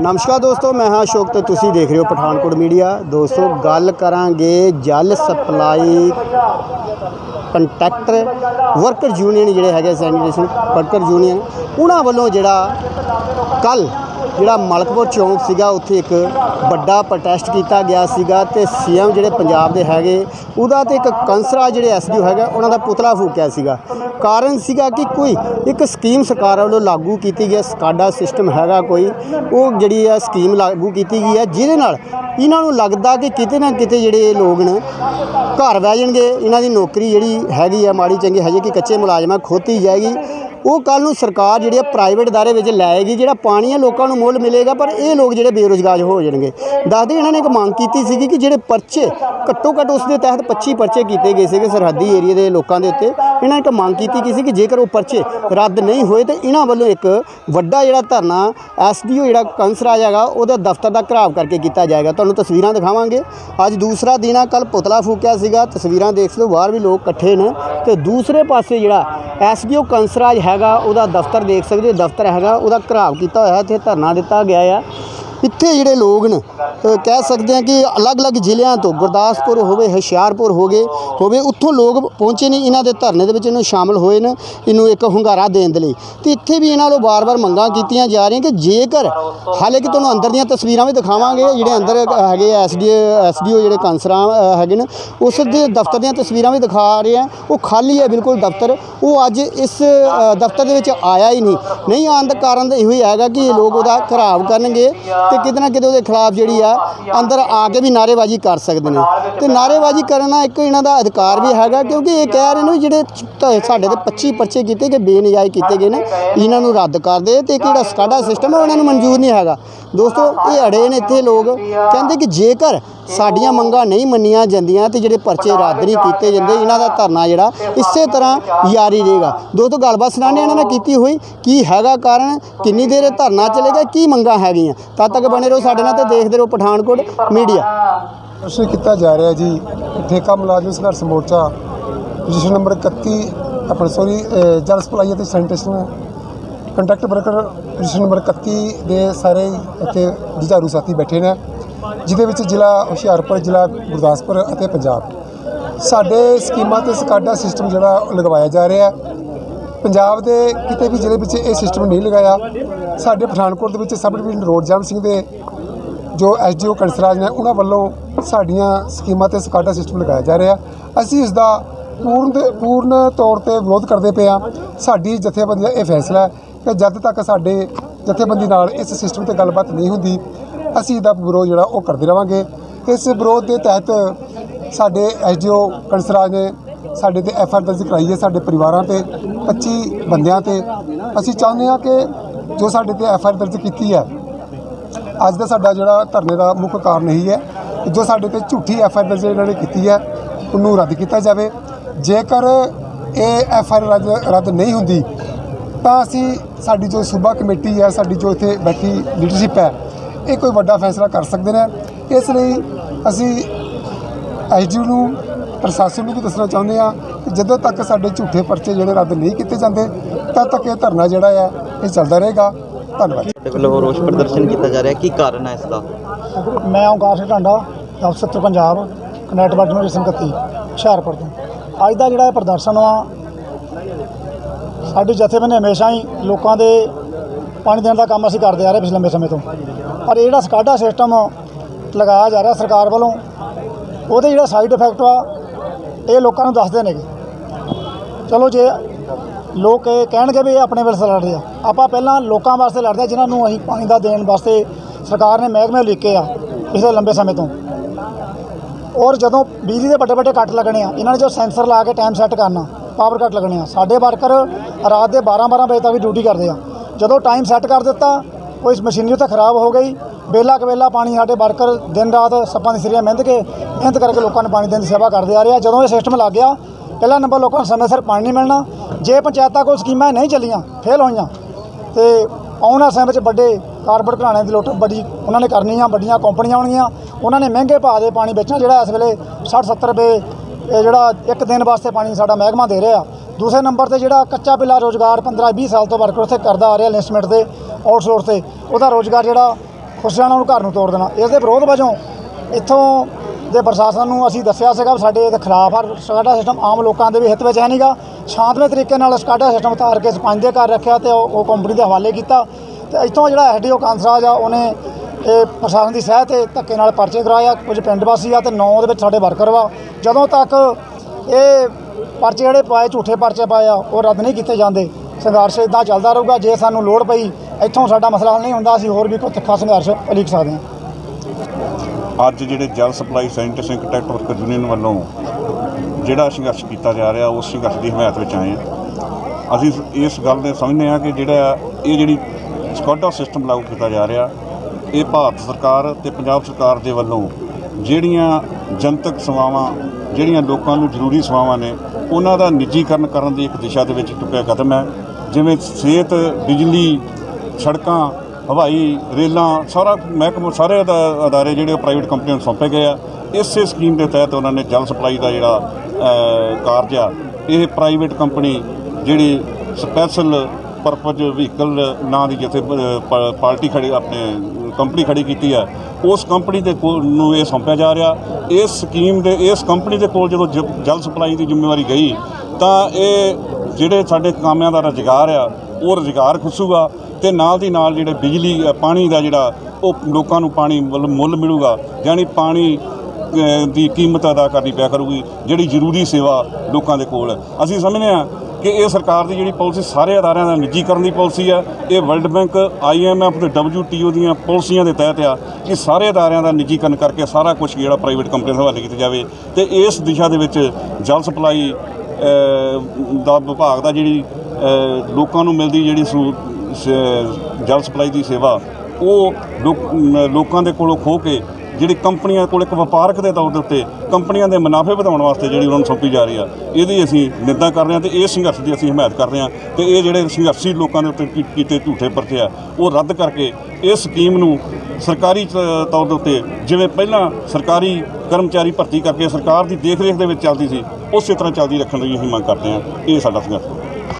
ਨਮਸਕਾਰ ਦੋਸਤੋ, ਮੈਂ ਹਾਂ ਅਸ਼ੋਕ ਤੇ ਤੁਸੀਂ ਦੇਖ ਰਹੇ ਹੋ ਪਠਾਨਕੋਟ ਮੀਡੀਆ। ਦੋਸਤੋ, ਗੱਲ ਕਰਾਂਗੇ ਜਲ ਸਪਲਾਈ ਕੰਟਰੈਕਟਰ ਵਰਕਰ ਯੂਨੀਅਨ ਜਿਹੜੇ ਹੈਗੇ ਸੈਨੀਟੇਸ਼ਨ ਵਰਕਰ ਯੂਨੀਅਨ, ਉਹਨਾਂ ਵੱਲੋਂ ਜਿਹੜਾ ਕੱਲ ਜਿਹੜਾ ਮਲਕਪੁਰ ਚੌਂਕ ਸੀਗਾ, ਉੱਥੇ ਇੱਕ ਵੱਡਾ ਪ੍ਰੋਟੈਸਟ ਕੀਤਾ ਗਿਆ ਸੀਗਾ ਤੇ ਸੀਐਮ ਜਿਹੜੇ ਪੰਜਾਬ ਦੇ ਹੈਗੇ, ਉਹਦਾ ਤੇ ਇੱਕ ਕੰਸਰਾ ਜਿਹੜੇ ਐਸਡੀਓ ਹੈਗਾ, ਉਹਨਾਂ ਦਾ ਪੁਤਲਾ ਫੂਕਿਆ ਸੀਗਾ। ਕਾਰਨ ਸੀਗਾ ਕਿ ਕੋਈ ਇੱਕ ਸਕੀਮ ਸਰਕਾਰ ਵੱਲੋਂ ਲਾਗੂ ਕੀਤੀ ਗਈ ਸਕਾਡਾ ਸਿਸਟਮ ਹੈਗਾ ਕੋਈ, ਉਹ ਜਿਹੜੀ ਆ ਸਕੀਮ ਲਾਗੂ ਕੀਤੀ ਗਈ ਹੈ, ਜਿਹਦੇ ਨਾਲ ਇਹਨਾਂ ਨੂੰ ਲੱਗਦਾ ਕਿ ਕਿਤੇ ਨਾ ਕਿਤੇ ਜਿਹੜੇ ਇਹ ਲੋਕ ਨੇ, ਘਰ ਬਹਿ ਜਾਣਗੇ, ਇਹਨਾਂ ਦੀ ਨੌਕਰੀ ਜਿਹੜੀ ਹੈਗੀ ਆ ਮਾੜੀ ਚੰਗੀ ਹਜੇ ਕਿ ਕੱਚੇ ਮੁਲਾਜ਼ਮਾਂ ਖੋਤੀ ਜਾਏਗੀ। ਉਹ ਕੱਲ ਨੂੰ ਸਰਕਾਰ ਜਿਹੜੀ ਆ ਪ੍ਰਾਈਵੇਟ ਦਾਰੇ ਵਿੱਚ ਲਾਏਗੀ, ਜਿਹੜਾ ਪਾਣੀ ਹੈ ਲੋਕਾਂ ਨੂੰ ਮੁੱਲ ਮਿਲੇਗਾ, ਪਰ ਇਹ ਲੋਕ ਜਿਹੜੇ ਬੇਰੁਜ਼ਗਾਰ ਹੋ ਜਾਣਗੇ। ਦੱਸਦੇ ਇਹਨਾਂ ਨੇ ਇੱਕ ਮੰਗ ਕੀਤੀ ਸੀਗੀ ਕਿ ਜਿਹੜੇ ਪਰਚੇ ਘੱਟੋ ਘੱਟ ਉਸ ਦੇ ਤਹਿਤ 25 ਪਰਚੇ ਕੀਤੇ ਗਏ ਸੀਗੇ ਸਰਹੱਦੀ ਏਰੀਆ ਦੇ ਲੋਕਾਂ ਦੇ ਉੱਤੇ। ਇਹਨਾਂ ਇੱਕ ਮੰਗ ਕੀਤੀ ਗਈ ਸੀ ਕਿ ਜੇਕਰ ਉਹ ਪਰਚੇ ਰੱਦ ਨਹੀਂ ਹੋਏ ਤੇ ਇਹਨਾਂ ਵੱਲੋਂ ਇੱਕ ਵੱਡਾ ਜਿਹੜਾ ਧਰਨਾ ਐਸਡੀਓ ਜਿਹੜਾ ਕੰਸਰਾਜ ਹੈਗਾ ਉਹਦਾ ਦਫ਼ਤਰ ਦਾ ਘਰਾਵ ਕਰਕੇ ਕੀਤਾ ਜਾਏਗਾ। ਤੁਹਾਨੂੰ ਤਸਵੀਰਾਂ ਦਿਖਾਵਾਂਗੇ। ਅੱਜ ਦੂਸਰਾ ਦਿਨ ਆ ਕੱਲ ਪੁਤਲਾ ਫੂਕਿਆ ਸੀਗਾ। ਤਸਵੀਰਾਂ ਦੇਖ ਸਕਦੇ ਹੋ, ਬਾਹਰ ਵੀ ਲੋਕ ਇਕੱਠੇ ਨੇ। ਤੇ ਦੂਸਰੇ ਪਾਸੇ ਜਿਹੜਾ ਐਸਡੀਓ ਕੰਸਰਾਜ ਹੈਗਾ, ਉਹਦਾ ਦਫ਼ਤਰ ਦੇਖ ਸਕਦੇ ਹੋ, ਦਫ਼ਤਰ ਹੈਗਾ, ਉਹਦਾ ਘਰਾਵ ਕੀਤਾ ਹੋਇਆ, ਇੱਥੇ ਧਰਨਾ ਦਿੱਤਾ ਗਿਆ ਆ। ਇੱਥੇ ਜਿਹੜੇ ਲੋਕ ਨੇ ਕਹਿ ਸਕਦੇ ਆ ਕਿ ਅਲੱਗ-ਅਲੱਗ ਜ਼ਿਲ੍ਹਿਆਂ ਤੋਂ, ਗੁਰਦਾਸਪੁਰ ਹੋਵੇ, ਹੁਸ਼ਿਆਰਪੁਰ ਹੋਗੇ ਹੋਵੇ, ਉੱਥੋਂ ਲੋਕ ਪਹੁੰਚੇ ਨੇ, ਇਹਨਾਂ ਦੇ ਧਰਨੇ ਦੇ ਵਿੱਚ ਇਹਨੂੰ ਸ਼ਾਮਲ ਹੋਏ ਨੇ, ਇਹਨੂੰ ਇੱਕ ਹੁੰਗਾਰਾ ਦੇਣ ਦੇ ਲਈ। ਤੇ ਇੱਥੇ ਵੀ ਇਹਨਾਂ ਨੂੰ ਵਾਰ ਵਾਰ ਮੰਗਾਂ ਕੀਤੀਆਂ ਜਾ ਰਹੀਆਂ ਕਿ ਜੇਕਰ ਹਾਲੇ ਕਿ ਤੁਹਾਨੂੰ ਅੰਦਰ ਦੀਆਂ ਤਸਵੀਰਾਂ ਵੀ ਦਿਖਾਵਾਂਗੇ, ਜਿਹੜੇ ਅੰਦਰ ਹੈਗੇ ਐਸਡੀ ਐਸਡੀਓ ਜਿਹੜੇ ਕਾਂਸਰਾਂ ਹੈਗੇ ਨੇ, ਉਸ ਦੇ ਦਫ਼ਤਰ ਦੀਆਂ ਤਸਵੀਰਾਂ ਵੀ ਦਿਖਾ ਰਹੇ ਆ। ਉਹ ਖਾਲੀ ਹੈ ਬਿਲਕੁਲ ਦਫ਼ਤਰ। ਉਹ ਅੱਜ ਇਸ ਦਫ਼ਤਰ ਦੇ ਵਿੱਚ ਆਇਆ ਹੀ ਨਹੀਂ। ਨਹੀਂ ਆਉਣ ਦਾ ਕਾਰਨ ਇਹੋ ਹੀ ਹੈਗਾ ਕਿ ਇਹ ਲੋਕ ਉਹਦਾ ਖਰਾਬ ਕਰਨਗੇ। ਤੇ ਕਿਤੇ ਨਾ ਕਿਤੇ ਉਹਦੇ ਖਿਲਾਫ ਜਿਹੜੀ ਆ, ਅੰਦਰ ਆ ਕੇ ਵੀ ਨਾਅਰੇਬਾਜ਼ੀ ਕਰ ਸਕਦੇ ਨੇ। ਤੇ ਨਾਅਰੇਬਾਜ਼ੀ ਕਰਨਾ ਇੱਕ ਇਹਨਾਂ ਦਾ ਅਧਿਕਾਰ ਵੀ ਹੈਗਾ, ਕਿਉਂਕਿ ਇਹ ਕਹਿ ਰਹੇ ਨੇ ਵੀ ਜਿਹੜੇ ਸਾਡੇ ਤੇ 25 ਪਰਚੇ ਕੀਤੇ ਗਏ ਬੇਨਜਾਇਜ਼ ਕੀਤੇ ਗਏ ਨੇ, ਇਹਨਾਂ ਨੂੰ ਰੱਦ ਕਰ ਦੇ ਤੇ ਇੱਕ ਜਿਹੜਾ ਸਕਾਡਾ ਸਿਸਟਮ ਹੈ ਉਹਨਾਂ ਨੂੰ ਮਨਜ਼ੂਰ ਨਹੀਂ ਹੈਗਾ। ਦੋਸਤੋ, ਇਹ ਅੜੇ ਨੇ ਇੱਥੇ ਲੋਕ। ਕਹਿੰਦੇ ਕਿ ਜੇਕਰ ਸਾਡੀਆਂ ਮੰਗਾਂ ਨਹੀਂ ਮੰਨੀਆਂ ਜਾਂਦੀਆਂ ਤੇ ਜਿਹੜੇ ਪਰਚੇ ਰੱਦ ਨਹੀਂ ਕੀਤੇ ਜਾਂਦੇ, ਇਹਨਾਂ ਦਾ ਧਰਨਾ ਜਿਹੜਾ, ਇਸੇ ਤਰ੍ਹਾਂ ਜਾਰੀ ਰਹੇਗਾ। ਦੋਸਤੋ ਗੱਲਬਾਤ ਸੁਣਾਣੇ ਇਹਨਾਂ ਨਾਲ ਕੀਤੀ ਹੋਈ, ਕੀ ਹੈਗਾ ਕਾਰਨ, ਕਿੰਨੀ ਦੇਰ ਇਹ ਧਰਨਾ ਚੱਲੇਗਾ, ਕੀ ਮੰਗਾਂ ਹੈਗੀਆਂ। ਤਦ ਤੱਕ ਬਣੇ ਰਹੋ ਸਾਡੇ ਨਾਲ ਤੇ ਦੇਖਦੇ ਰਹੋ ਪਠਾਨਕੋਟ ਮੀਡੀਆ। ਪ੍ਰਸ਼ਨ ਕੀਤਾ ਜਾ ਰਿਹਾ ਜੀ, ਠੇਕਾ ਮੁਲਾਜ਼ਮ ਸੰਘਰਸ਼ ਮੋਰਚਾ ਪੋਜੀਸ਼ਨ ਨੰਬਰ 31 ਆਪਣਾ ਸੋਰੀ ਜਲ ਸਪਲਾਈ ਅਤੇ sanitation contract worker position number 31 ਦੇ ਸਾਰੇ ਇੱਥੇ ਜੁਝਾਰੂ ਸਾਥੀ ਬੈਠੇ ਨੇ। ਜਿਹਦੇ ਵਿੱਚ ਜ਼ਿਲ੍ਹਾ ਹੁਸ਼ਿਆਰਪੁਰ, ਜ਼ਿਲ੍ਹਾ ਗੁਰਦਾਸਪੁਰ ਅਤੇ ਪੰਜਾਬ। ਸਾਡੇ ਸਕੀਮਾਂ ਤੇ ਸਕਾਡਾ ਸਿਸਟਮ ਜਿਹੜਾ ਲਗਵਾਇਆ ਜਾ ਰਿਹਾ ਹੈ। ਪੰਜਾਬ ਦੇ ਕਿਤੇ ਵੀ ਜ਼ਿਲ੍ਹੇ ਵਿੱਚ ਇਹ ਸਿਸਟਮ ਨਹੀਂ ਲਗਾਇਆ। ਸਾਡੇ ਪਠਾਨਕੋਟ ਦੇ ਵਿੱਚ sub division road Jam Singh ਦੇ ਜੋ ਐਸਡੀਓ ਕੰਸਰਾਜ ਨੇ, ਉਹਨਾਂ ਵੱਲੋਂ ਸਾਡੀਆਂ ਸਕੀਮਾਂ ਤੇ ਸਕਾਡਾ ਸਿਸਟਮ ਲਗਾਇਆ ਜਾ ਰਿਹਾ। ਅਸੀਂ ਇਸ ਦਾ ਪੂਰਨ ਪੂਰਨ ਤੌਰ ਤੇ ਵਿਰੋਧ ਕਰਦੇ ਪਏ ਹਾਂ। ਸਾਡੀ ਜਥੇਬੰਦੀ ਦਾ ਇਹ ਫੈਸਲਾ ਹੈ ਕਿ ਜਦ ਤੱਕ ਸਾਡੇ ਜਥੇਬੰਦੀ ਨਾਲ ਇਸ ਸਿਸਟਮ ਤੇ ਗੱਲਬਾਤ ਨਹੀਂ ਹੁੰਦੀ ਅਸੀਂ ਇਹਦਾ ਵਿਰੋਧ ਜਿਹੜਾ ਉਹ ਕਰਦੇ ਰਵਾਂਗੇ। ਇਸ ਵਿਰੋਧ ਦੇ ਤਹਿਤ ਸਾਡੇ ਐਸਡੀਓ ਕੰਸਰਾਜ ਨੇ ਸਾਡੇ ਤੇ ਐਫ ਆਰ ਦਰਜ ਕਰਾਈ ਹੈ ਸਾਡੇ ਪਰਿਵਾਰਾਂ ਤੇ 25 ਬੰਦਿਆਂ ਤੇ। ਅਸੀਂ ਚਾਹੁੰਦੇ ਹਾਂ ਕਿ ਜੋ ਸਾਡੇ ਤੇ ਐਫ ਆਰ ਦਰਜ ਕੀਤੀ ਹੈ, ਅੱਜ ਦਾ ਸਾਡਾ ਜਿਹੜਾ ਧਰਨੇ ਦਾ ਮੁੱਖ ਕਾਰਨ ਇਹੀ ਹੈ ਜੋ ਸਾਡੇ ਤੇ ਝੂਠੀ ਐਫ ਆਈ ਆਰ ਇਹਨਾਂ ਨੇ ਕੀਤੀ ਹੈ, ਉਹਨੂੰ ਰੱਦ ਕੀਤਾ ਜਾਵੇ। ਜੇਕਰ ਇਹ ਐਫ ਆਈ ਆਰ ਰੱਦ ਨਹੀਂ ਹੁੰਦੀ, ਤਾਂ ਅਸੀਂ ਸਾਡੀ ਜੋ ਸੂਬਾ ਕਮੇਟੀ ਹੈ, ਸਾਡੀ ਜੋ ਇੱਥੇ ਬੈਠੀ ਲੀਡਰਸ਼ਿਪ ਹੈ ਇਹ ਕੋਈ ਵੱਡਾ ਫੈਸਲਾ ਕਰ ਸਕਦੇ ਨੇ। ਇਸ ਲਈ ਅਸੀਂ ਐਸਡੀਓ ਨੂੰ ਪ੍ਰਸ਼ਾਸਨ ਨੂੰ ਵੀ ਦੱਸਣਾ ਚਾਹੁੰਦੇ ਆ ਕਿ ਜਦੋਂ ਤੱਕ ਸਾਡੇ ਝੂਠੇ ਪਰਚੇ ਜਿਹੜੇ ਰੱਦ ਨਹੀਂ ਕੀਤੇ ਜਾਂਦੇ ਤਦ ਤੱਕ ਇਹ ਧਰਨਾ ਜਿਹੜਾ ਹੈ ਇਹ ਚੱਲਦਾ ਰਹੇਗਾ। ਧੰਨਵਾਦ। ਵੱਲੋਂ ਰੋਸ ਪ੍ਰਦਰਸ਼ਨ ਕੀਤਾ ਜਾ ਰਿਹਾ ਕੀ ਕਾਰਨ ਹੈ ਇਸ ਦਾ? ਮੈਂ ਓਂਕਾਰ ਸਿੰਘ ਢਾਂਡਾ ਦਫ਼ਤਰ ਪੰਜਾਬ ਕਨੈਕਟ ਵਰਜਨ ਸੰਗਤੀ ਹੁਸ਼ਿਆਰਪੁਰ ਤੋਂ। ਅੱਜ ਦਾ ਜਿਹੜਾ ਇਹ ਪ੍ਰਦਰਸ਼ਨ ਵਾ ਸਾਡੀ ਜਥੇਬੰਦੀ ਹਮੇਸ਼ਾ ਹੀ ਲੋਕਾਂ ਦੇ ਪਾਣੀ ਦੇਣ ਦਾ ਕੰਮ ਅਸੀਂ ਕਰਦੇ ਆ ਰਹੇ ਪਿਛਲੇ ਲੰਬੇ ਸਮੇਂ ਤੋਂ। ਪਰ ਜਿਹੜਾ ਸਕਾਡਾ ਸਿਸਟਮ ਲਗਾਇਆ ਜਾ ਰਿਹਾ ਸਰਕਾਰ ਵੱਲੋਂ, ਉਹਦੇ ਜਿਹੜਾ ਸਾਈਡ ਇਫੈਕਟ ਆ ਇਹ ਲੋਕਾਂ ਨੂੰ ਦੱਸਦੇ ਨੇਗੇ। ਚਲੋ ਜੇ ਲੋਕ ਇਹ ਕਹਿਣਗੇ ਵੀ ਇਹ ਆਪਣੇ ਵਾਸਤੇ ਲੜਦੇ ਆ, ਆਪਾਂ ਪਹਿਲਾਂ ਲੋਕਾਂ ਵਾਸਤੇ ਲੜਦੇ ਆ, ਜਿਨ੍ਹਾਂ ਨੂੰ ਅਸੀਂ ਪਾਣੀ ਦਾ ਦੇਣ ਵਾਸਤੇ ਸਰਕਾਰ ਨੇ ਮਹਿਕਮੇ ਲਿਖੇ ਆ, ਪਿਛਲੇ ਲੰਬੇ ਸਮੇਂ ਤੋਂ। ਔਰ ਜਦੋਂ ਬਿਜਲੀ ਦੇ ਵੱਡੇ ਵੱਡੇ ਕੱਟ ਲੱਗਣੇ ਆ, ਇਹਨਾਂ ਨੇ ਜੋ ਸੈਂਸਰ ਲਾ ਕੇ ਟਾਈਮ ਸੈੱਟ ਕਰਨਾ ਪਾਵਰ ਕੱਟ ਲੱਗਣੇ ਆ, ਸਾਡੇ ਵਰਕਰ ਰਾਤ ਦੇ 12 12 ਵਜੇ ਤੱਕ ਵੀ ਡਿਊਟੀ ਕਰਦੇ ਆ। ਜਦੋਂ ਟਾਈਮ ਸੈੱਟ ਕਰ ਦਿੱਤਾ ਕੋਈ ਮਸ਼ੀਨਰੀ ਉੱਥੇ ਖਰਾਬ ਹੋ ਗਈ। ਬੇਲਾ ਕਵੇਲਾ ਪਾਣੀ ਸਾਡੇ ਵਰਕਰ ਦਿਨ ਰਾਤ ਸੱਪਾਂ ਦੀ ਸਿਰੀਆਂ ਮਿਹਨਤ ਕੇ ਮਿਹਨਤ ਕਰਕੇ ਲੋਕਾਂ ਨੂੰ ਪਾਣੀ ਦੇਣ ਦੀ ਸੇਵਾ ਕਰਦੇ ਆ ਰਹੇ। ਆ ਜਦੋਂ ਇਹ ਸਿਸਟਮ ਲੱਗ ਗਿਆ, ਪਹਿਲਾ ਨੰਬਰ ਲੋਕਾਂ ਨੂੰ ਸਮੇਂ ਸਿਰ ਪਾਣੀ ਨਹੀਂ ਮਿਲਣਾ। ਜੇ ਪੰਚਾਇਤਾਂ ਕੋਲ ਸਕੀਮਾਂ ਨਹੀਂ ਚੱਲੀਆਂ ਫੇਲ ਹੋਈਆਂ, ਤੇ ਆਉਣ ਵਾਲੇ ਸਮੇਂ ਵਿੱਚ ਵੱਡੇ ਕਾਰਪੋਰੇਟ ਘਰਾਣੇ ਦੀ ਲੁੱਟ ਬੜੀ ਉਹਨਾਂ ਨੇ ਕਰਨੀ ਆ, ਵੱਡੀਆਂ ਕੰਪਨੀਆਂ ਆਉਣਗੀਆਂ। ਉਹਨਾਂ ਨੇ ਮਹਿੰਗੇ ਭਾਅ ਦੇ ਪਾਣੀ ਵੇਚਣਾ, ਜਿਹੜਾ ਇਸ ਵੇਲੇ 60 70 ਰੁਪਏ, ਇਹ ਜਿਹੜਾ ਇੱਕ ਦਿਨ ਵਾਸਤੇ ਪਾਣੀ ਸਾਡਾ ਮਹਿਕਮਾ ਦੇ ਰਿਹਾ। ਦੂਸਰੇ ਨੰਬਰ ਤੇ ਜਿਹੜਾ ਕੱਚਾ ਪਿਲਾ ਰੋਜ਼ਗਾਰ 15 20 ਸਾਲ ਤੋਂ ਵਰਕਰ ਉੱਥੇ ਕਰਦਾ ਆ ਰਿਹਾ ਲਿਸਟਮੈਂਟ ਤੇ। ਆਊਟਸੋਰਸ ਤੇ, ਉਹਦਾ ਰੋਜ਼ਗਾਰ ਜਿਹੜਾ ਖੁਸ਼ੀਆਂ ਨਾਲ ਉਹਨੂੰ ਘਰ ਨੂੰ ਤੋੜ ਦੇਣਾ। ਇਸ ਦੇ ਵਿਰੋਧ ਵਜੋਂ ਇੱਥੋਂ ਦੇ ਪ੍ਰਸ਼ਾਸਨ ਨੂੰ ਅਸੀਂ ਦੱਸਿਆ ਸੀਗਾ ਵੀ ਸਾਡੇ ਇਹਦੇ ਖਿਲਾਫ ਆ ਸਕਾਡਾ ਸਿਸਟਮ ਆਮ ਲੋਕਾਂ ਦੇ ਵੀ ਹਿੱਤ ਵਿੱਚ ਹੈ ਨਹੀਂਗਾ ਸ਼ਾਂਤਮਈ ਤਰੀਕੇ ਨਾਲ ਸਕਾਡਾ ਸਿਸਟਮ ਉਤਾਰ ਕੇ ਸਰਪੰਚ ਦੇ ਘਰ ਰੱਖਿਆ ਤੇ ਉਹ ਉਹ ਕੰਪਨੀ ਦੇ ਹਵਾਲੇ ਕੀਤਾ। ਤੇ ਇੱਥੋਂ ਜਿਹੜਾ ਐਸਡੀਓ ਕਾਂਸਰਾਜ ਆ, ਉਹਨੇ ਇਹ ਪ੍ਰਸ਼ਾਸਨ ਦੀ ਸਹਿ ਤੇ ਧੱਕੇ ਨਾਲ ਪਰਚੇ ਕਰਾਇਆ। ਕੁਝ ਪਿੰਡ ਵਾਸੀ ਆ ਤੇ ਨੌ ਦੇ ਵਿੱਚ ਸਾਡੇ ਵਰਕਰ ਵਾ। ਜਦੋਂ ਤੱਕ ਇਹ ਪਰਚੇ ਜਿਹੜੇ ਪਾਏ, ਝੂਠੇ ਪਰਚੇ ਪਾਏ ਆ, ਉਹ ਰੱਦ ਨਹੀਂ ਕੀਤੇ ਜਾਂਦੇ। ਸੰਘਰਸ਼ ਇਦਾਂ ਚੱਲਦਾ ਰਹੂਗਾ। ਜੇ ਸਾਨੂੰ ਲੋੜ ਪਈ ਇੱਥੋਂ ਸਾਡਾ ਮਸਲਾ ਹੱਲ ਨਹੀਂ ਹੁੰਦਾ, ਅਸੀਂ ਹੋਰ ਵੀ ਕੋਈ ਤਿੱਖਾ ਸੰਘਰਸ਼ ਉਲੀਕ ਸਕਦੇ ਹਾਂ। ਅੱਜ ਜਿਹੜੇ ਜਲ supply sanitation contract worker union ਵੱਲੋਂ ਜਿਹੜਾ ਸੰਘਰਸ਼ ਕੀਤਾ ਜਾ ਰਿਹਾ, ਉਸ ਸੰਘਰਸ਼ ਦੀ ਹਮਾਇਤ ਵਿੱਚ ਆਏ ਹਾਂ। ਅਸੀਂ ਇਸ ਗੱਲ ਦੇ ਸਮਝਦੇ ਹਾਂ ਕਿ ਜਿਹੜਾ ਇਹ ਜਿਹੜੀ ਸਕਾਡਾ ਸਿਸਟਮ ਲਾਗੂ ਕੀਤਾ ਜਾ ਰਿਹਾ, ਇਹ ਭਾਰਤ ਸਰਕਾਰ ਤੇ ਪੰਜਾਬ ਸਰਕਾਰ ਦੇ ਵੱਲੋਂ ਜਿਹੜੀਆਂ ਜਨਤਕ ਸੇਵਾਵਾਂ, ਜਿਹੜੀਆਂ ਲੋਕਾਂ ਨੂੰ ਜ਼ਰੂਰੀ ਸੇਵਾਵਾਂ ਨੇ, ਉਹਨਾਂ ਦਾ ਨਿੱਜੀਕਰਨ ਕਰਨ ਦੀ ਇੱਕ ਦਿਸ਼ਾ ਦੇ ਵਿੱਚ ਚੁੱਕਿਆ ਕਦਮ ਹੈ। ਜਿਵੇਂ ਸਿਹਤ, ਬਿਜਲੀ ਸੜਕਾਂ, ਹਵਾਈ, ਰੇਲਾਂ, ਸਾਰਾ ਮਹਿਕਮਾ, ਸਾਰੇ ਅਦਾ- ਅਦਾਰੇ ਜਿਹੜੇ ਪ੍ਰਾਈਵੇਟ ਕੰਪਨੀਆਂ ਨੂੰ ਸੌਂਪੇ ਗਏ ਆ। ਇਸੇ ਸਕੀਮ ਦੇ ਤਹਿਤ ਉਹਨਾਂ ਨੇ ਜਲ ਸਪਲਾਈ ਦਾ ਜਿਹੜਾ ਕਾਰਜ ਆ, ਇਹ ਪ੍ਰਾਈਵੇਟ ਕੰਪਨੀ ਜਿਹੜੀ ਸਪੈਸ਼ਲ ਪਰਪਸ ਵਹੀਕਲ ਨਾਂ ਦੀ ਜਿੱਥੇ ਪਾਰਟੀ ਖੜੀ, ਆਪਣੇ ਕੰਪਨੀ ਖੜੀ ਕੀਤੀ ਆ, ਉਸ ਕੰਪਨੀ ਦੇ ਕੋਲ ਨੂੰ ਇਹ ਸੌਂਪਿਆ ਜਾ ਰਿਹਾ। ਇਸ ਸਕੀਮ ਦੇ, ਇਸ ਕੰਪਨੀ ਦੇ ਕੋਲ ਜਦੋਂ ਜ- ਜਲ ਸਪਲਾਈ ਦੀ ਜ਼ਿੰਮੇਵਾਰੀ ਗਈ, ਤਾਂ ਇਹ ਜਿਹੜੇ ਸਾਡੇ ਕਾਮਿਆਂ ਦਾ ਰੁਜ਼ਗਾਰ ਆ, ਉਹ ਰੁਜ਼ਗਾਰ ਖੁੱਸੂਗਾ। ਤੇ ਨਾਲ ਦੀ ਨਾਲ ਜਿਹੜੇ ਬਿਜਲੀ ਪਾਣੀ ਦਾ ਜਿਹੜਾ ਉਹ ਲੋਕਾਂ ਨੂੰ ਪਾਣੀ ਮੁੱਲ ਮੁੱਲ ਮਿਲੂਗਾ, ਯਾਨੀ ਪਾਣੀ ਦੀ ਕੀਮਤ ਅਦਾ ਕਰਨੀ ਪਿਆ ਕਰੂਗੀ, ਜਿਹੜੀ ਜ਼ਰੂਰੀ ਸੇਵਾ ਲੋਕਾਂ ਦੇ ਕੋਲ। ਅਸੀਂ ਸਮਝਦੇ ਹਾਂ ਕਿ ਇਹ ਸਰਕਾਰ ਦੀ ਜਿਹੜੀ ਪਾਲਿਸੀ ਸਾਰੇ ਅਦਾਰਿਆਂ ਦਾ ਨਿੱਜੀਕਰਨ ਦੀ ਪਾਲਿਸੀ ਆ। ਇਹ ਵਰਲਡ ਬੈਂਕ ਆਈਐਮਐਫ ਤੇ WTO ਦੀਆਂ ਪਾਲਿਸੀਆਂ ਦੇ ਤਹਿਤ ਆ ਕਿ ਸਾਰੇ ਅਦਾਰਿਆਂ ਦਾ ਨਿੱਜੀਕਰਨ ਕਰਕੇ ਸਾਰਾ ਕੁਝ ਜਿਹੜਾ ਪ੍ਰਾਈਵੇਟ ਕੰਪਨੀਆਂ ਦੇ ਹਵਾਲੇ ਕੀਤਾ ਜਾਵੇ ਤੇ ਇਸ ਦਿਸ਼ਾ ਦੇ ਵਿੱਚ ਜਲ ਸਪਲਾਈ ਦਾ ਵਿਭਾਗ ਦਾ ਜਿਹੜੀ ਲੋਕਾਂ ਨੂੰ ਮਿਲਦੀ ਜਿਹੜੀ ਸਹੂਲਤ ਜਲ ਸਪਲਾਈ ਦੀ ਸੇਵਾ, ਉਹ ਲੋਕਾਂ ਦੇ ਕੋਲੋਂ ਖੋ ਕੇ ਜਿਹੜੀ ਕੰਪਨੀਆਂ ਕੋਲ ਇੱਕ ਵਪਾਰਕ ਦੇ ਤੌਰ ਦੇ ਉੱਤੇ ਕੰਪਨੀਆਂ ਦੇ ਮੁਨਾਫੇ ਵਧਾਉਣ ਵਾਸਤੇ ਜਿਹੜੀ ਉਹਨਾਂ ਨੂੰ ਸੌਂਪੀ ਜਾ ਰਹੀ ਆ, ਇਹਦੀ ਅਸੀਂ ਨਿੰਦਾ ਕਰ ਰਹੇ ਹਾਂ ਤੇ ਇਹ ਸੰਘਰਸ਼ ਦੀ ਅਸੀਂ ਹਮਾਇਤ ਕਰਦੇ ਹਾਂ ਤੇ ਇਹ ਜਿਹੜੇ ਸੰਘਰਸ਼ੀ ਲੋਕਾਂ ਦੇ ਉੱਤੇ ਕੀ- ਕੀਤੇ ਝੂਠੇ ਪਰਚੇ ਆ, ਉਹ ਰੱਦ ਕਰਕੇ ਇਸ ਸਕੀਮ ਨੂੰ ਸਰਕਾਰੀ ਤੌਰ ਦੇ ਉੱਤੇ ਜਿਵੇਂ ਪਹਿਲਾਂ ਸਰਕਾਰੀ ਕਰਮਚਾਰੀ ਭਰਤੀ ਕਰਕੇ ਸਰਕਾਰ ਦੀ ਦੇਖ ਰੇਖ ਦੇ ਵਿੱਚ ਚੱਲਦੀ ਸੀ, ਉਸੇ ਤਰ੍ਹਾਂ ਚੱਲਦੀ ਰੱਖਣ ਦੀ ਅਸੀਂ ਮੰਗ ਕਰਦੇ ਹਾਂ, ਇਹ ਸਾਡਾ ਸੰਘਰਸ਼